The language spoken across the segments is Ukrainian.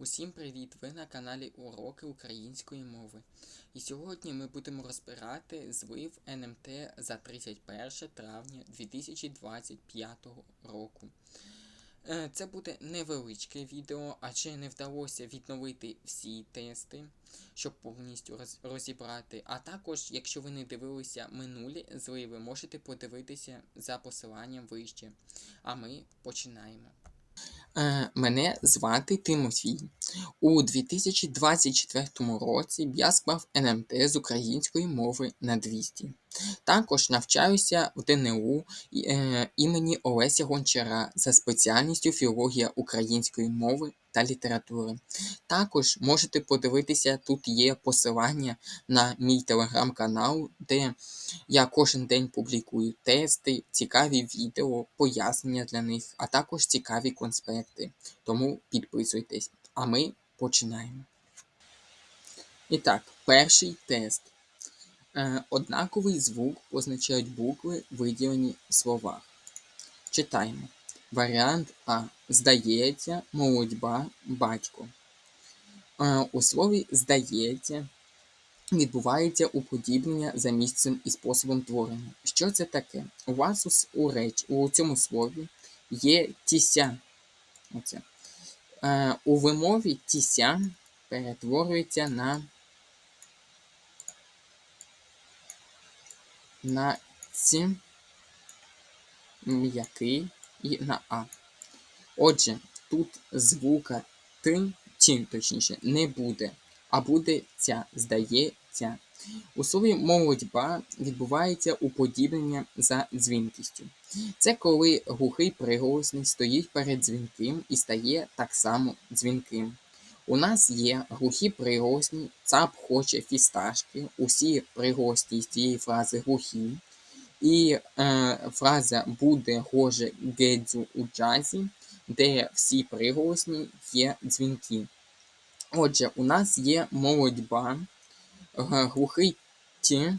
Усім привіт! Ви на каналі Уроки української мови. І сьогодні ми будемо розбирати злив НМТ за 31 травня 2025 року. Е, Це буде невеличке відео, адже не вдалося відновити всі тести, щоб повністю розібрати. А також, якщо ви не дивилися минулі зливи, можете подивитися за посиланням вище. А ми починаємо. Е, Мене звати Тимофій. У 2024 році я склав НМТ з української мови на 200. Також навчаюся в ДНУ е, імені Олеся Гончара за спеціальністю філологія української мови та літератури. Також можете подивитися, тут є посилання на мій телеграм-канал, де я кожен день публікую тести, цікаві відео, пояснення для них, а також цікаві конспекти. Тому підписуйтесь, а ми починаємо. І так, перший тест. Е, однаковий звук позначають букви, виділені в словах. Читаємо. Варіант А. Здається, молодьба, батько. Е, у слові здається відбувається уподібнення за місцем і способом творення. Що це таке? У вас у, реч, у цьому слові є тіся. Оце. Е, у вимові тіся перетворюється на, на ці м'який і на а. Отже, тут звука т, ті, точніше, не буде, а буде ця, здається. У слові молодьба відбувається уподібнення за дзвінкістю. Це коли глухий приголосний стоїть перед дзвінким і стає так само дзвінким. У нас є глухі приголосні, цап хоче фісташки, усі приголосні з цієї фрази глухі. І е, фраза буде гоже гедзю у джазі, де всі приголосні є дзвінки. Отже, у нас є молодьба, глухий ті,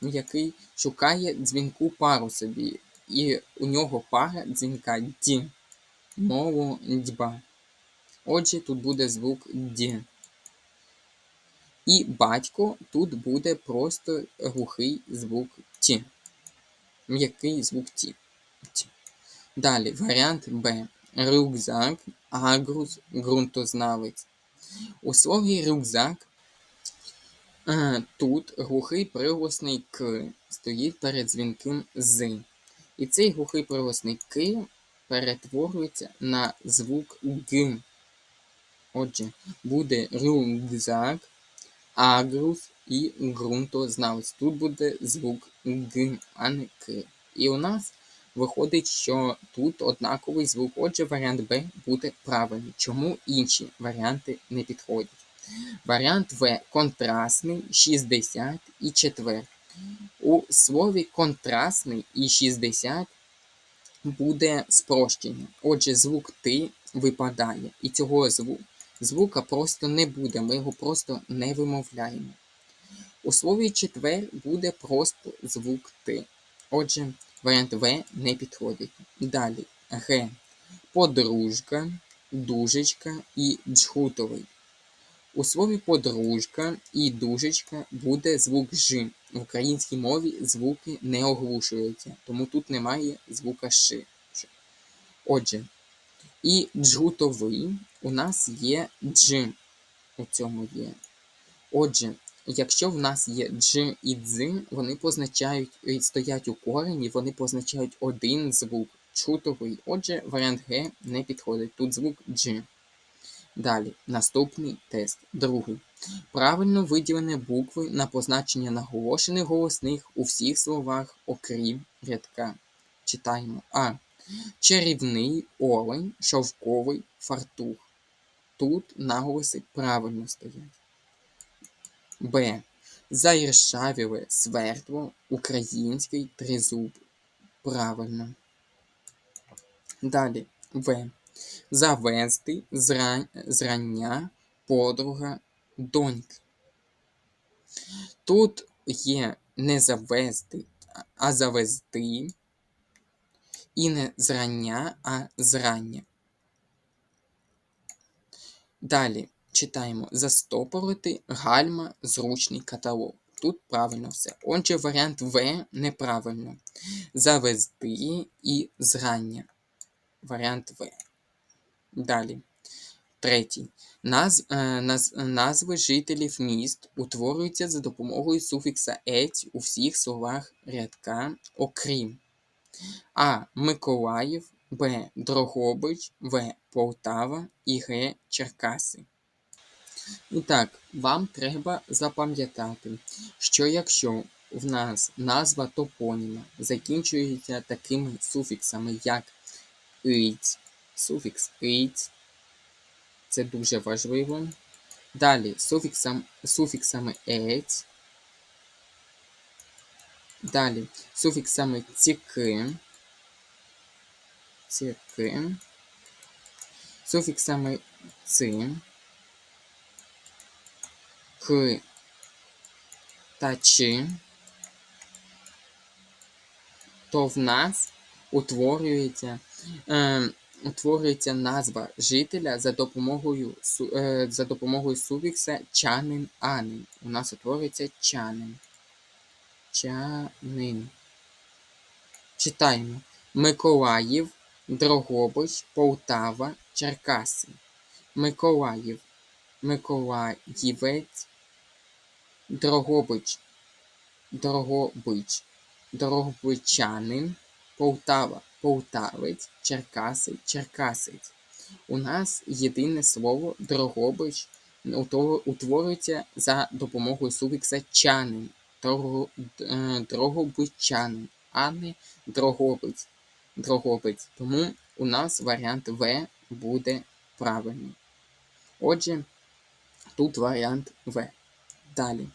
який шукає дзвінку пару собі. І у нього пара дзвінка ді. Молодьба. Отже, тут буде звук ді. І батько тут буде просто глухий звук ті. М'який звук. Ті. Далі варіант Б. Рюкзак, агрус, ґрунтознавець. У слові рюкзак е, тут глухий приголосний К стоїть перед дзвінким з. І цей глухий приголосний К перетворюється на звук Г. Отже, буде рюкзак, агрус і ґрунтознавець. Тут буде звук Г, а не К. І у нас виходить, що тут однаковий звук. Отже, варіант Б буде правильний. Чому інші варіанти не підходять? Варіант В контрастний 60 і четвер. У слові контрастний і 60 буде спрощення. Отже, звук ти випадає. І цього зву- звука просто не буде. Ми його просто не вимовляємо. У слові четвер буде просто звук ти. Отже, варіант В не підходить. Далі Г. Подружка, дужечка і джгутовий. У слові подружка і дужечка буде звук Ж. В українській мові звуки не оглушуються, тому тут немає звука. Ш. Отже, і джгутовий у нас є дж. У цьому є. Отже, якщо в нас є дж і дз, вони позначають, стоять у корені, вони позначають один звук чутовий. Отже, варіант Г не підходить. Тут звук дж. Далі, наступний тест. Другий. Правильно виділені букви на позначення наголошених голосних у всіх словах, окрім рядка. Читаємо А. Чарівний олень, шовковий фартух. Тут наголоси правильно стоять. Б. Заіршавіле свердло, український тризуб. Правильно. Далі. В. Завести зрань, зрання подруга доньки. Тут є не завести, а завезти. І не зрання, а зрання. Далі читаємо застопорити гальма зручний каталог. Тут правильно все. Отже, варіант В неправильно. Завезти і зрання. Варіант В. Далі. Третій. Наз, е, наз, назви жителів міст утворюються за допомогою суфікса ець у всіх словах рядка, окрім А. Миколаїв, Б. Дрогобич, В. Полтава і Г. Черкаси. І так, вам треба запам'ятати, що якщо в нас назва топоніма закінчується такими суфіксами, як «иць», суфікс «иць», це дуже важливо. Далі суфіксам, суфіксами «ець», далі. Суфіксами «ціки», «ціки», суфіксами «ци», «к» та «чи», то в нас утворюється, е, утворюється назва жителя за допомогою, е, за допомогою суфікса чанин анин. У нас утворюється чанин. Чанин. Читаємо. Миколаїв, Дрогобич, Полтава, Черкаси. Миколаїв, Миколаївець, Дрогобич, Дрогобич, Дрогобичанин, Полтава, Полтавець, Черкаси, Черкасець. У нас єдине слово Дрогобич утворюється за допомогою суфікса чанин, Дрогобичанин, а не Дрогобиць. Дрогобиць. Тому у нас варіант В буде правильний. Отже, тут варіант В. Далі.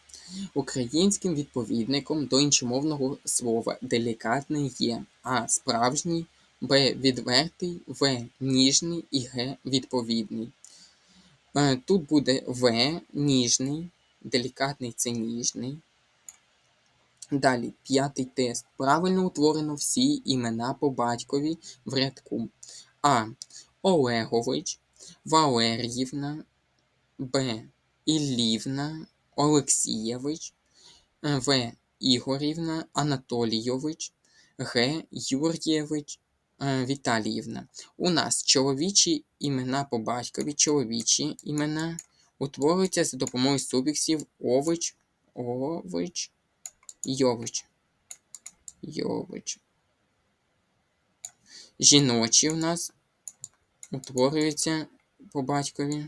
Українським відповідником до іншомовного слова делікатний є А. Справжній, Б. Відвертий, В. Ніжний і Г. Відповідний. Е, Тут буде В. Ніжний. Делікатний це ніжний. Далі, п'ятий тест. Правильно утворено всі імена по батькові в рядку. А. Олегович, Валер'ївна, Б. Іллівна, Олексієвич, е, В. Ігорівна, Анатолійович, Г. Юр'євич, е, Віталіївна. У нас чоловічі імена по батькові, чоловічі імена утворюються за допомогою суфіксів ович, ович, йович. Йович. Жіночі у нас утворюються по батькові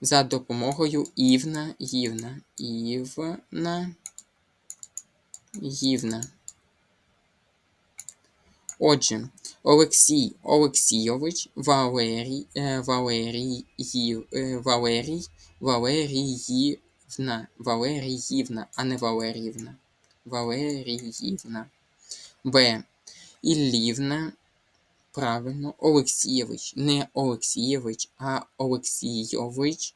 за допомогою івна, ївна, івна, ївна. Отже, Олексій Олексійович, Валерій, е, Валерій, Ї- е, Валерій, Валеріївна, Валеріївна, а не Валеріївна. Валеріївна. Б. Іллівна. Правильно. Олексійович. Не Олексійович, а Олексійович.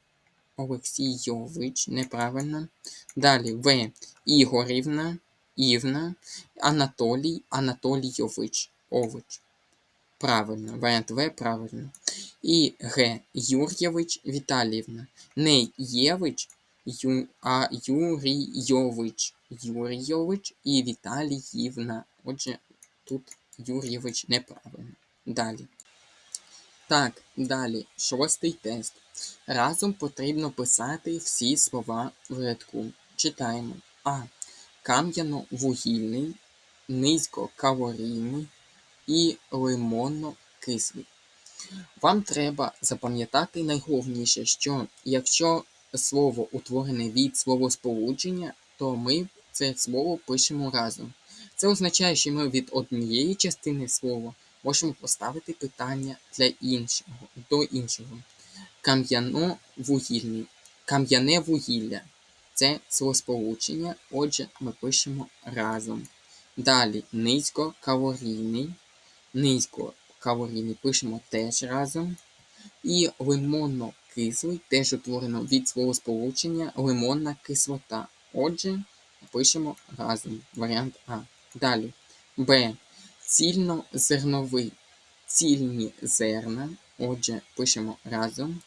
Олексійович. Неправильно. Далі В. Ігорівна. Івна. Анатолій. Анатолійович. Ович. Правильно. Варіант В правильно. І Г. Юр'євич Віталіївна. Не Євич, Ю, а Юрійович. Юрійович і Віталіївна. Отже, тут Юр'євич неправильно. Далі. Так, далі. Шостий тест. Разом потрібно писати всі слова в рядку. Читаємо. А. Кам'яно-вугільний, низькокалорійний і лимонно-кислий. Вам треба запам'ятати найголовніше, що якщо слово утворене від словосполучення, то ми це слово пишемо разом. Це означає, що ми від однієї частини слова можемо поставити питання для іншого, до іншого. Кам'яно-вугільний. Кам'яне вугілля. Це словосполучення, отже, ми пишемо разом. Далі низькокалорійний. Низькокалорійний пишемо теж разом. І лимонно-кислий теж утворено від словосполучення лимонна кислота. Отже, пишемо разом. Варіант А. Далі. Б. Цільнозерновий. Цільні зерна. Отже, пишемо разом.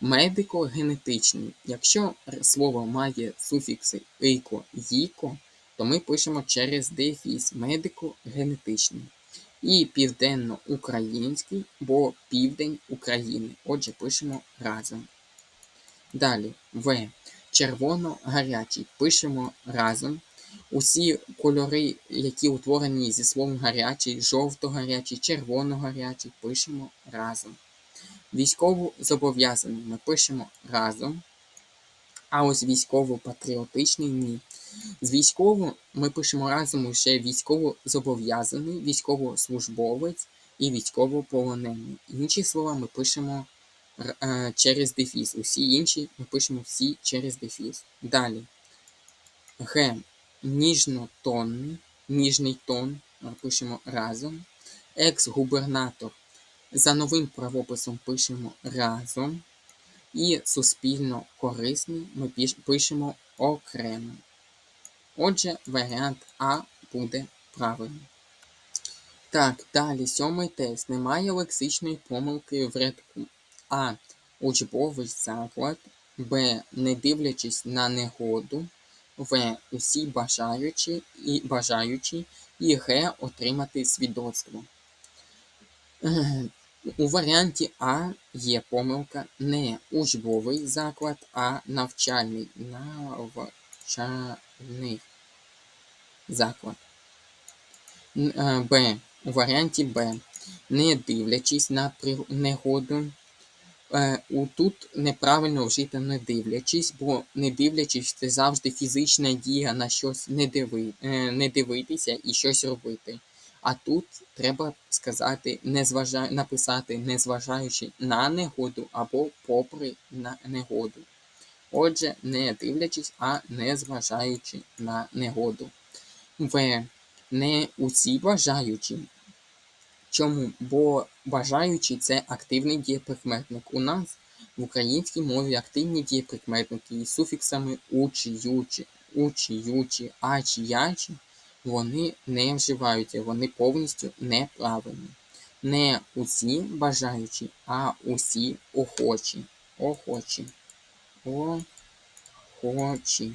Медико-генетичний. Якщо слово має суфікси «ико», «їко», то ми пишемо через дефіс медико-генетичний. І південно-український, бо південь України. Отже, пишемо разом. Далі В. Червоно-гарячий. Пишемо разом. Усі кольори, які утворені зі словом гарячий, жовто-гарячий, червоно-гарячий, пишемо разом. Військово зобов'язаний ми пишемо разом. А ось військово-патріотичний ні. З військово ми пишемо разом лише військово-зобов'язаний, військовослужбовець і військовополонений. Інші слова ми пишемо е, через дефіс. Усі інші ми пишемо всі через дефіс. Далі. Г. Ніжнотонний, ніжний тон ми пишемо разом. Екс-губернатор. За новим правописом пишемо разом. І суспільно корисний ми пишемо окремо. Отже, варіант А буде правильним. Так, далі сьомий тест. Немає лексичної помилки в рядку. А. Учбовий заклад. Б. Не дивлячись на негоду. В. Усі бажаючі і бажаючі. І Г. Отримати свідоцтво. У варіанті А є помилка не учбовий заклад, а навчальний. Навчальний заклад. Е, Б. У варіанті Б. Не дивлячись на негоду. Е, Тут неправильно вжито не дивлячись, бо не дивлячись це завжди фізична дія на щось не, диви, е, не дивитися і щось робити. А тут треба сказати, не зважа... написати, незважаючи на негоду або попри на негоду. Отже, не дивлячись, а незважаючи на негоду. В. Не усі бажаючі. Чому? Бо бажаючи це активний дієприкметник. У нас в українській мові активні дієприкметники із суфіксами учі, ючі, учі, ючі, ачі, ячі, вони не вживаються, вони повністю неправильні. Не усі бажаючі, а усі охочі. Охочі. Охочі.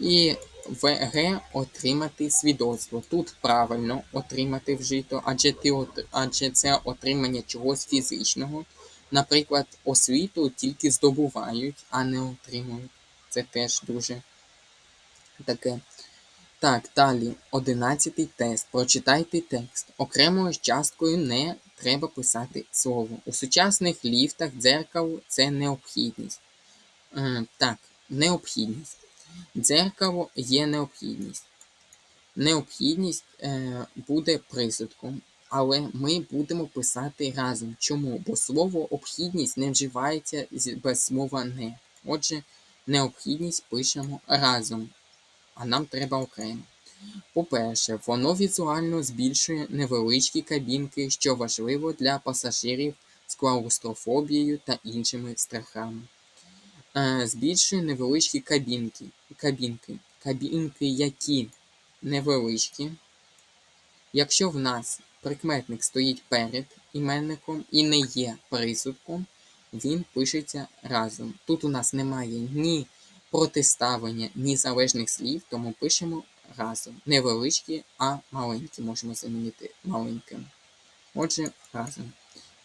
І ВГ отримати свідоцтво. Тут правильно отримати вжито, адже ти от, адже це отримання чогось фізичного. Наприклад, освіту тільки здобувають, а не отримують. Це теж дуже таке. Так, далі, одинадцятий тест. Прочитайте текст. Окремою часткою не треба писати слово. У сучасних ліфтах дзеркало це необхідність. Е, так, необхідність. Дзеркало є необхідність. Необхідність е, буде присудком, але ми будемо писати разом. Чому? Бо слово обхідність не вживається без слова не. Отже, необхідність пишемо разом, а нам треба окремо. По-перше, воно візуально збільшує невеличкі кабінки, що важливо для пасажирів з клаустрофобією та іншими страхами. Е, збільшує невеличкі кабінки. Кабінки. Кабінки, які невеличкі. Якщо в нас прикметник стоїть перед іменником і не є присудком, він пишеться разом. Тут у нас немає ні протиставлення, ні залежних слів, тому пишемо разом. Невеличкі, а маленькі можемо замінити маленьким. Отже, разом.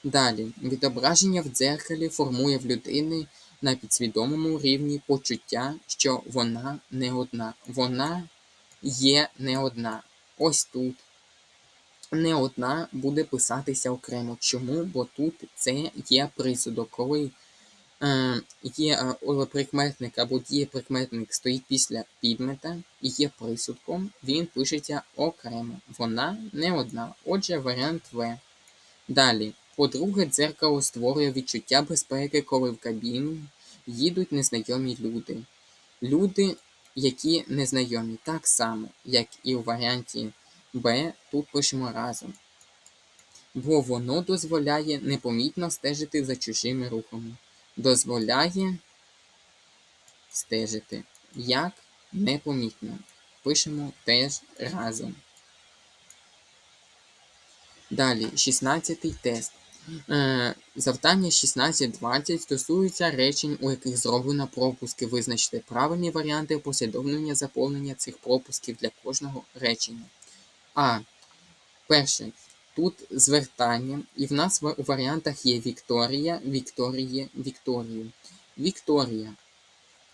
Далі. Відображення в дзеркалі формує в людини на підсвідомому рівні почуття, що вона не одна. Вона є не одна. Ось тут. Не одна буде писатися окремо. Чому? Бо тут це є присудок. Коли е, є е, прикметник або дієприкметник стоїть після підмета і є присудком, він пишеться окремо. Вона не одна. Отже, варіант В. Далі. По-друге, дзеркало створює відчуття безпеки, коли в кабіну їдуть незнайомі люди. Люди, які незнайомі, так само, як і у варіанті Б, тут пишемо разом. Бо воно дозволяє непомітно стежити за чужими рухами. Дозволяє стежити. Як непомітно. Пишемо теж разом. Далі, 16 тест. Е, Завдання 16.20 стосується речень, у яких зроблено пропуски. Визначте правильні варіанти послідовлення заповнення цих пропусків для кожного речення. А. Перше. Тут звертання, і в нас у варіантах є Вікторія, Вікторіє, Вікторію. Вікторія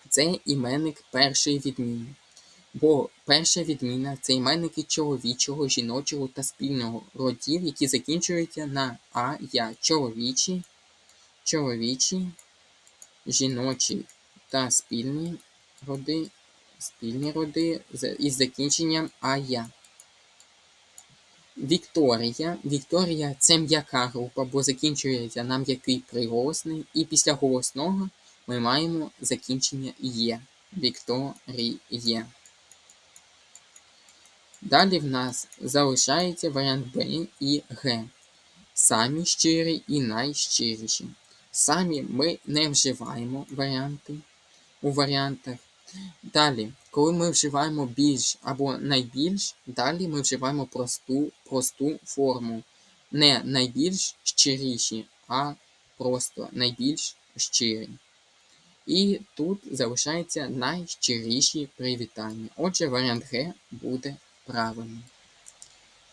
це іменник першої відміни. Бо перша відміна це іменники чоловічого, жіночого та спільного родів, які закінчуються на а, я. Чоловічі, чоловічі, жіночі та спільні роди, спільні роди із закінченням а я. Вікторія. Вікторія це м'яка група, бо закінчується на м'який приголосний, і після голосного ми маємо закінчення є. Вікторіє. Далі в нас залишається варіант Б і Г. Самі щирі і найщиріші. Самі ми не вживаємо варіанти у варіантах. Далі, коли ми вживаємо більш або найбільш, далі ми вживаємо просту, просту форму. Не найбільш щиріші, а просто найбільш щирі. І тут залишається найщиріші привітання. Отже, варіант Г буде правильним.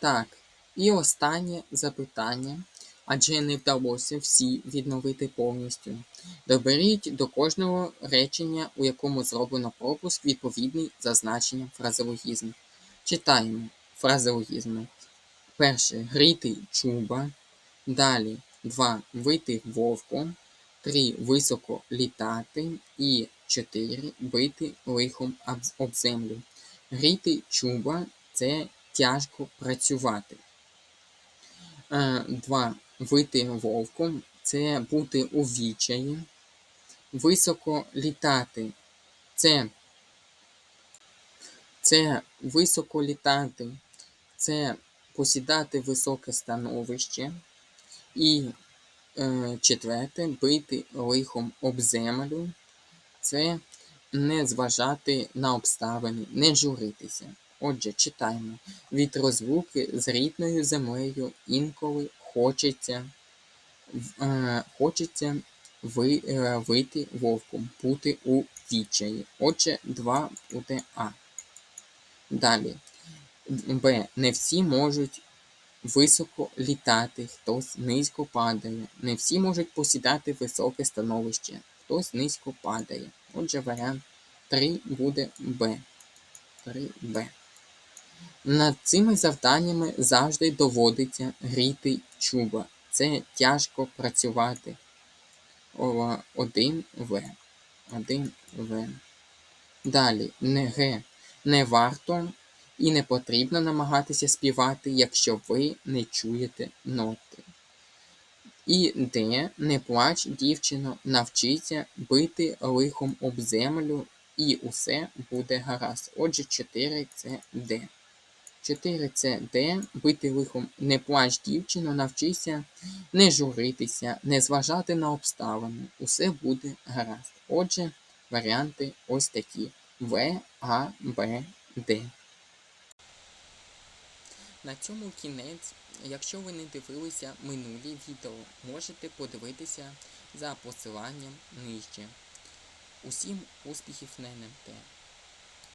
Так, і останнє запитання, адже не вдалося всі відновити повністю. Доберіть до кожного речення, у якому зроблено пропуск, відповідний за значенням фразеологізму. Читаємо фразеологізми. Перше гріти чуба. Далі 2. Вити вовком. 3. Високо літати. І 4. Бити лихом об землю. Гріти чуба це тяжко працювати. 2. Вити вовком це бути у відчаї. Високо літати це, це високо літати, це посідати високе становище. І е, четверте бити лихом об землю це не зважати на обставини, не журитися. Отже, читаємо. Від розлуки з рідною землею інколи хочеться, е, хочеться ви, е, вийти вовком, бути у відчаї. Отже, 2 буде А. Далі. Б. Не всі можуть високо літати, хтось низько падає. Не всі можуть посідати високе становище, хтось низько падає. Отже, варіант 3 буде Б. 3Б. Над цими завданнями завжди доводиться гріти чуба. Це тяжко працювати. О, 1В. 1В. Далі не Г. Не варто і не потрібно намагатися співати, якщо ви не чуєте ноти. І Д. Не плач, дівчино, навчися бити лихом об землю, і усе буде гаразд. Отже, 4 це Д. 4 це Д. Бити лихом не плач, дівчино, навчися не журитися, не зважати на обставини. Усе буде гаразд. Отже, варіанти ось такі: В, А, Б, Д. На цьому кінець. Якщо ви не дивилися минулі відео, можете подивитися за посиланням нижче. Усім успіхів на НМТ!